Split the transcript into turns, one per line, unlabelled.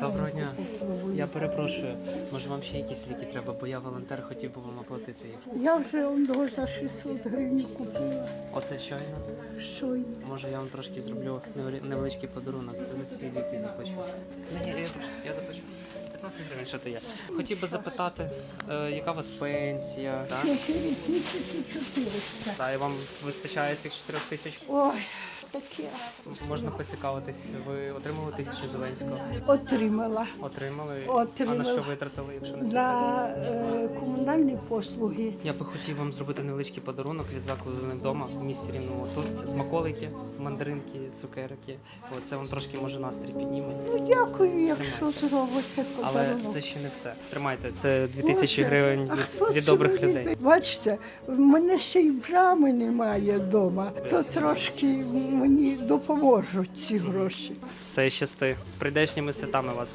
Доброго дня. Я перепрошую, може вам ще якісь ліки треба, бо я волонтер, хотів би вам оплатити їх.
Я вже он того за 600 гривень купила.
Оце щойно.
Щойно.
Може я вам трошки зроблю невеличкий подарунок за ці ліки заплачу. Ні, ні, я, я заплачу. 15 гривень, що то є. Хотів би запитати, е, яка у вас пенсія, так?
4 тисячі 400.
Та і вам вистачає цих 4 тисяч?
Ой, таке.
Можна поцікавитись, ви отримали тисячу Зеленського?
Отримала
Отримали?
Отримала.
А на що витратили, якщо не
за е, комунальні послуги.
Я би хотів вам зробити невеличкий подарунок від закладу не вдома в місті рівному. Тут це смаколики, мандаринки, цукерки. От це вам трошки може настрій підніме.
Ну дякую, якщо зробите
Але це ще не все. Тримайте, це 2000
Боже,
гривень від, від добрих людей.
Бачите, в мене ще й брами немає вдома, то трошки мені допоможуть ці гроші.
Все щасти. З прийдешніми святами вас.